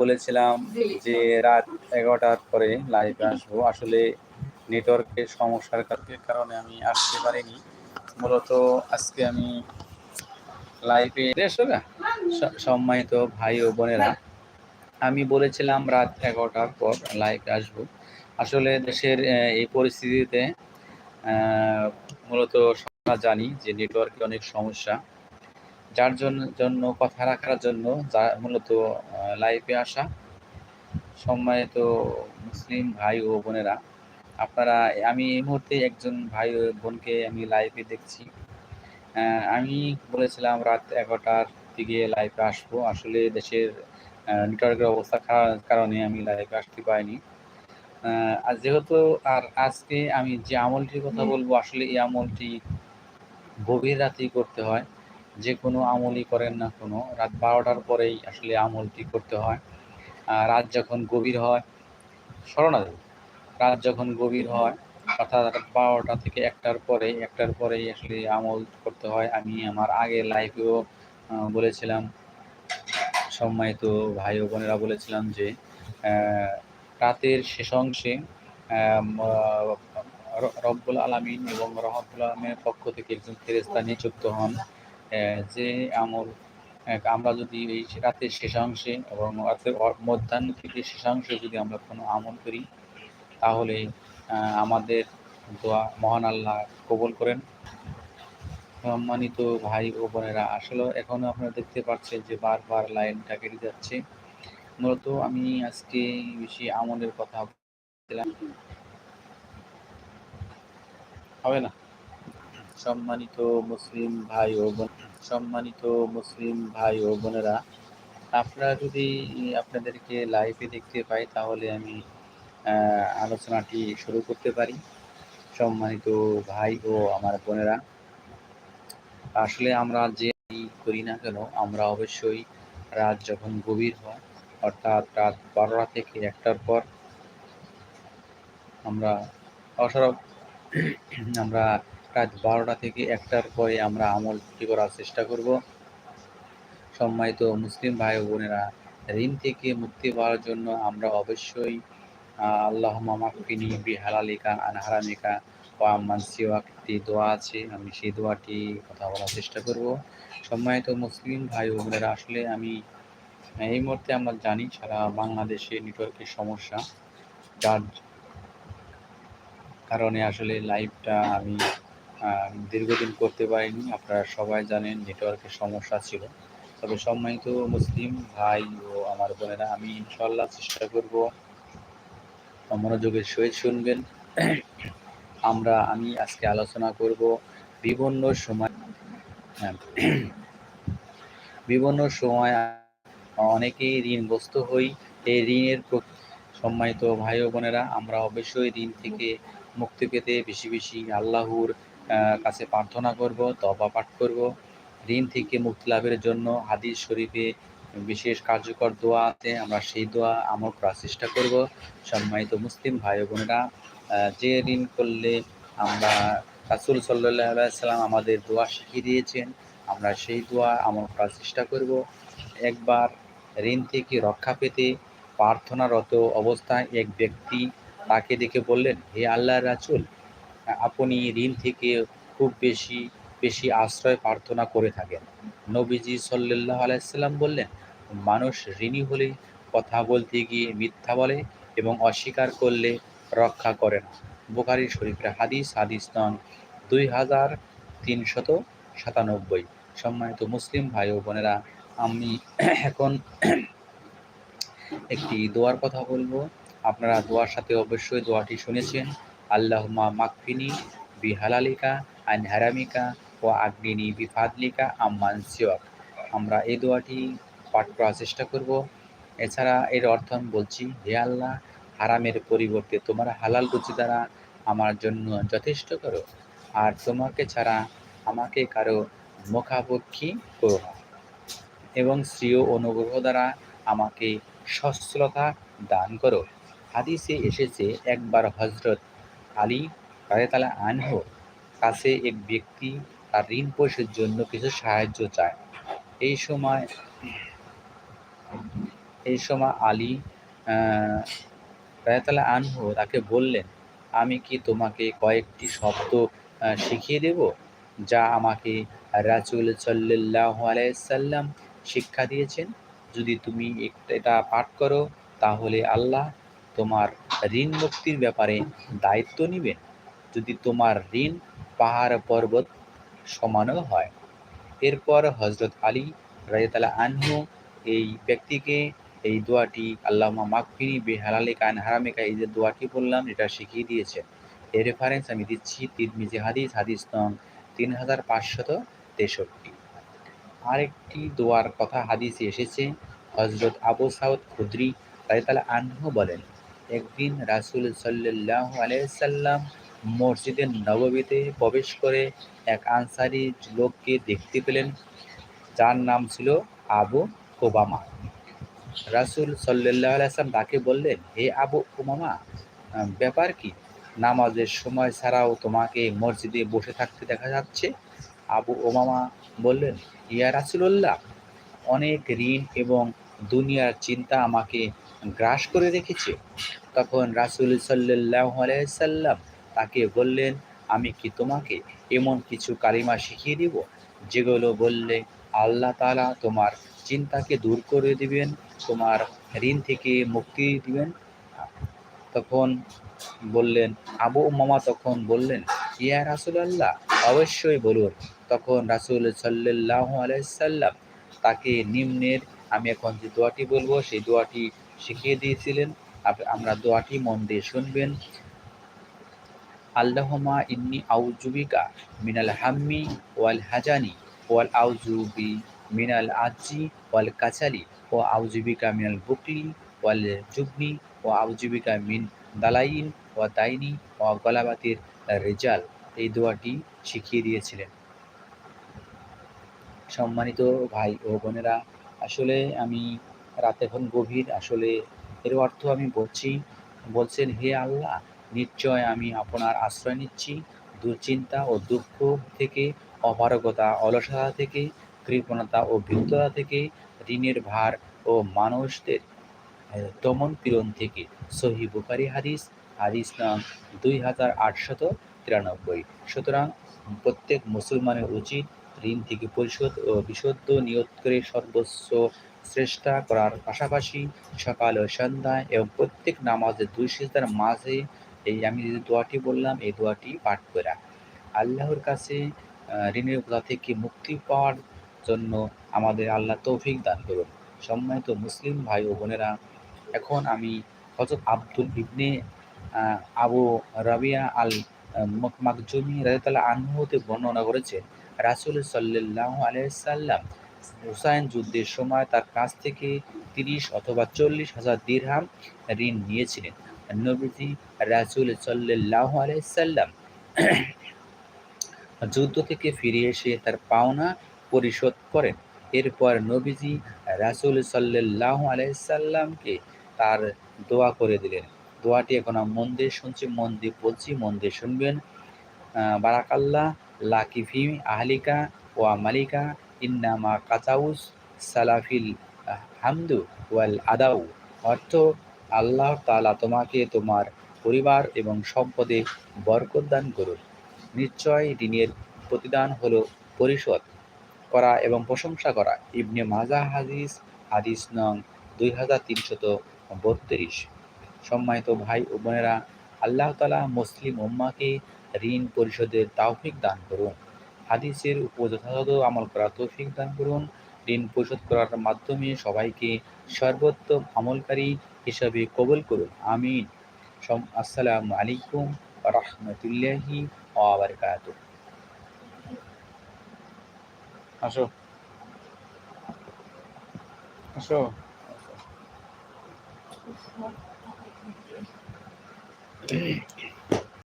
বলেছিলাম যে রাত এগারোটার পরে লাইভে আসব। আসলে নেটওয়ার্কের সমস্যার কারণে- আমি আসতে পারিনি। মূলত আজকে আমি লাইভে সম্মানিত ভাই ও বোনেরা আমি বলেছিলাম রাত এগারোটার পর লাইভে আসব। আসলে দেশের এই পরিস্থিতিতে মূলত আমরা জানি যে নেটওয়ার্কে অনেক সমস্যা। যার জন্য জন্য কথা রাখার জন্য যা মূলত লাইভে আসা। সম্মানিত মুসলিম ভাই ও বোনেরা আপনারা আমি এই মুহূর্তে একজন ভাই ও বোনকে আমি লাইভে দেখছি। আমি বলেছিলাম রাত এগারোটার দিকে লাইভে আসব। আসলে দেশের নেটওয়ার্কের অবস্থা খারাপ কারণে আমি লাইভে আসতে পারিনি। আর যেহেতু আর আজকে আমি যে আমলটির কথা বলব আসলে এই আমলটি গভীর রাতেই করতে হয়। যে কোনো আমলই করেন না কোনো। রাত বারোটার পরেই আসলে আমলটি করতে হয়। রাত যখন গভীর হয় স্মরণা দেব রাত যখন গভীর হয়, অর্থাৎ রাত বারোটা থেকে একটার পরে, একটার পরেই আসলে আমল করতে হয়। আমি আমার আগে লাইফেও বলেছিলাম, সম্মানিত ভাই ও বোনেরা বলেছিলাম যে রাতের শেষ অংশে রব্বুল আলমিন এবং রহমতুল আলমের পক্ষ থেকে একজন ফেরেস্তা নিযুক্ত হন। যে আমল আমরা যদি এই রাতের শেষাংশে এবং রাতের মধ্যাহ্ন থেকে শেষাংশে যদি আমরা কোনো আমল করি, তাহলে আমাদের দোয়া মহান আল্লাহ কবল করেন। সম্মানিত ভাই ও বোনেরা, আসলে এখনও আপনারা দেখতে পাচ্ছেন যে বারবার লাইনটা কেটে যাচ্ছে। মূলত আমি আজকে বেশি আমলের কথা বলছিলাম হবে না? সম্মানিত মুসলিম ভাই ও বোন সম্মানিত মুসলিম ভাই ও বোনেরা, আপনারা যদি আপনাদেরকে লাইভে দেখতে পাই, তাহলে আমি আলোচনাটি শুরু করতে পারি। সম্মানিত ভাই ও আমার বোনেরা, আসলে আমরা যে করি না কেন, আমরা অবশ্যই রাত যখন গভীর হয়, অর্থাৎ রাত বারোটা থেকে একটার পর আমরা অসরব আমরা রাত বারোটা থেকে একটার পরে আমরা আমলটি করার চেষ্টা করব? সম্মানিত মুসলিম ভাই বোনেরা, ঋণ থেকে মুক্তি পাওয়ার জন্য আমরা অবশ্যই আল্লাহ মামাকিনি বি হালালিকা আন হারামিকা ও আম্মান একটি দোয়া আছে, আমি সেই দোয়াটি কথা বলার চেষ্টা করব। সম্মানিত মুসলিম ভাই বোনেরা, আসলে আমি এই মুহূর্তে আমরা জানি সারা বাংলাদেশে নেটওয়ার্কের সমস্যা, যার কারণে আসলে লাইভটা আমি দীর্ঘদিন করতে পারিনি। আপনারা সবাই জানেন নেটওয়ার্কের সমস্যা ছিল। তবে সম্মানিত মুসলিম ভাই ও আমার বোনেরা আমি ইনশাল্লাহ চেষ্টা করব মনোযোগের সহিত শুনবেন। আমরা আমি আজকে আলোচনা করব বিভিন্ন সময় হ্যাঁ, বিভিন্ন সময় অনেকেই ঋণগ্রস্ত হই। এই ঋণের সম্মানিত ভাই ও বোনেরা আমরা অবশ্যই ঋণ থেকে মুক্তি পেতে বেশি বেশি আল্লাহর কাছে প্রার্থনা করব তবা পাঠ করব ঋণ থেকে মুক্তি লাভের জন্য হাদিস শরীফে বিশেষ কার্যকর দোয়া আছে, আমরা সেই দোয়া আমল করার চেষ্টা করব। সম্মানিত মুসলিম ভাই বোনেরা যে ঋণ করলে আমরা রাসুল সাল্লাম আমাদের দোয়া শিখিয়ে দিয়েছেন, আমরা সেই দোয়া আমল করার চেষ্টা করব। একবার ঋণ থেকে রক্ষা পেতে প্রার্থনারত অবস্থায় এক ব্যক্তি তাকে দেখে বললেন, হে আল্লাহ রাসুল আপনি ঋণ থেকে খুব বেশি বেশি আশ্রয় প্রার্থনা করে থাকেন। নবীজি সাল্লাহ আলাইসাল্লাম বললেন, মানুষ ঋণী হলে কথা বলতে গিয়ে মিথ্যা বলে এবং অস্বীকার করলে রক্ষা করে না। বোখারি শরীফের হাদিস হাদিস নন দুই হাজার তিনশত সাতানব্বই। সম্মানিত মুসলিম ভাই ও বোনেরা, আমি এখন একটি দোয়ার কথা বলব। আপনারা দোয়ার সাথে অবশ্যই দোয়াটি শুনেছেন। আল্লাহুমা মাকফিনি বি হালালিকা আইন হারামিকা ও আগ্নিনি বি ফাদলিকা আম্মান সিওয়াক। আমরা এই দোয়াটি পাঠ করার চেষ্টা করব। এছাড়া এর অর্থ আমি বলছি, হে আল্লাহ, হারামের পরিবর্তে তোমার হালাল রুচি দ্বারা আমার জন্য যথেষ্ট করো। আর তোমাকে ছাড়া আমাকে কারও মুখাপক্ষী করো না। এবং শ্রীয় অনুগ্রহ দ্বারা আমাকে সচ্ছলতা দান করো। হাদিসে এসেছে, একবার হজরত আলী রায়তালা আনহো কাছে এক ব্যক্তি তার ঋণ পরিশোধের জন্য কিছু সাহায্য চায়। এই সময় এই সময় আলী রায়তালা আনহু তাকে বললেন, আমি কি তোমাকে কয়েকটি শব্দ শিখিয়ে দেব যা আমাকে রাসুল সাল্লাহ আলাইসাল্লাম শিক্ষা দিয়েছেন? যদি তুমি এটা পাঠ করো, তাহলে আল্লাহ তোমার ঋণ মুক্তির ব্যাপারে দায়িত্ব নেবেন যদি তোমার ঋণ পাহাড় পর্বত সমানও হয়। এরপর হজরত আলী রাজাতালা আনহু এই ব্যক্তিকে এই দোয়াটি আল্লাহ মাকফিনি বেহালালে কান হারামেকা, এই যে দোয়াটি বললাম, এটা শিখিয়ে দিয়েছে। এর রেফারেন্স আমি দিচ্ছি তিরমিজি হাদিস হাদিস নং তিন হাজার পাঁচশত তেষট্টি। আরেকটি দোয়ার কথা হাদিসে এসেছে হজরত আবু সাউদ খুদ্রি রায়তালা আনহু বলেন একদিন রাসুল সাল্লাহ আলাইসাল্লাম মসজিদের নববীতে প্রবেশ করে এক আনসারি লোককে দেখতে পেলেন। যার নাম ছিল আবু ওবামা। রাসুল সাল্লাহ আলাইসাল্লাম তাকে বললেন, হে আবু ওবামা ব্যাপার কি? নামাজের সময় ছাড়াও তোমাকে মসজিদে বসে থাকতে দেখা যাচ্ছে? আবু ওমামা বললেন, ইয়া রাসুলল্লাহ, অনেক ঋণ এবং দুনিয়ার চিন্তা আমাকে গ্রাস করে রেখেছে। তখন রাসুল আলাইসাল্লাম তাকে বললেন, আমি কি তোমাকে এমন কিছু কালিমা শিখিয়ে দিব যেগুলো বললে আল্লাহ তাআলা তোমার চিন্তাকে দূর করে দিবেন, তোমার ঋণ থেকে মুক্তি দিবেন? তখন বললেন, আবু মামা তখন বললেন, ইয়া রাসুলাল্লাহ, অবশ্যই বলুন। তখন রাসুল সাল্লাহ আলাইসাল্লাম তাকে নিম্নের, আমি এখন যে দোয়াটি বলব, সেই দোয়াটি শিখিয়ে দিয়েছিলেন। আমরা দোয়াটি মন দিয়ে শুনবেন। আল্লাহমা ইন্নি আউজুবিকা মিনাল হাম্মি ওয়াল হাজানি ওয়াল আউজুবি মিনাল আজি ওয়াল কাচালি ও আউজুবিকা মিনাল বুকলি ওয়াল জুবনি ও আউজুবিকা মিন দালাইন ও দাইনি ও গলাবাতির রেজাল। এই দোয়াটি শিখিয়ে দিয়েছিলেন। সম্মানিত ভাই ও বোনেরা, আসলে আমি রাতে এখন গভীর, আসলে এর অর্থ আমি বলছি, বলছেন, হে আল্লাহ, নিশ্চয় আমি আপনার আশ্রয় নিচ্ছি। দুশ্চিন্তা ও দুঃখ থেকে, অপারগতা, অলসতা থেকে, কৃপণতা ও ভীততা থেকে, ঋণের ভার ও মানুষদের দমন পীড়ন থেকে। সহি বুখারি হাদিস হাদিস নাম দুই হাজার আটশত তিরানব্বই। সুতরাং প্রত্যেক মুসলমানের উচিত ঋণ থেকে পরিশোধ ও বিশুদ্ধ নিয়ত করে সর্বোচ্চ চেষ্টা করার পাশাপাশি সকাল ও সন্ধ্যায় এবং প্রত্যেক নামাজের দুই সিজদার মাঝে এই আমি যে দোয়াটি বললাম, এই দোয়াটি পাঠ করা আল্লাহর কাছে ঋণের বোঝা থেকে মুক্তি পাওয়ার জন্য আমাদের আল্লাহ তৌফিক দান করুন। সম্মানিত মুসলিম ভাই ও বোনেরা, এখন আমি হজরত Abdul ibn Abu Rabia al mock- Makhzumi রাজাতাল্লাহ আনহুতে বর্ণনা করেছে রাসুল সাল্লাহ আলাইসাল্লাম হুসাইন যুদ্ধের সময় তার কাছ থেকে তিরিশ অথবা চল্লিশ হাজার দিরহাম ঋণ নিয়েছিলেন। নবীজি রাসুল সাল্লাহ আলাইসাল্লাম যুদ্ধ থেকে ফিরে এসে তার পাওনা পরিশোধ করেন। এরপর নবীজি রাসুল সাল্লাহ আলাইসাল্লামকে তার দোয়া করে দিলেন। দোয়াটি এখন আমি মন দিয়ে শুনছি মন দিয়ে বলছি মন দিয়ে শুনবেন। আহ, বারাকাল্লাহ লাকিফি আহলিকা ওয়া মালিকা ইন্নামা কাচাউস সালাফিল হামদু ওয়াল আদাউ। অর্থ, আল্লাহ তাআলা তোমাকে তোমার পরিবার এবং সম্পদে বরকত দান করুন। নিশ্চয় ঋণের প্রতিদান হল পরিশোধ করা এবং প্রশংসা করা। ইবনে মাজা হাদিস হাদিস নং দুই হাজার তিনশত বত্রিশ। সম্মানিত ভাই ও বোনেরা, আল্লাহ তালা মুসলিম উম্মাকে ঋণ পরিশোধের তৌফিক দান করুন। হাদিসের উপর যথাযথ আমল করার তৌফিক দান করুন ঋণ পরিশোধ করার মাধ্যমে সবাইকে সর্বোত্তম আমলকারী হিসাবে কবুল করুন আমিন আসসালামু আলাইকুম রহমতুল্লাহি ওয়াবারকাত আসো আসো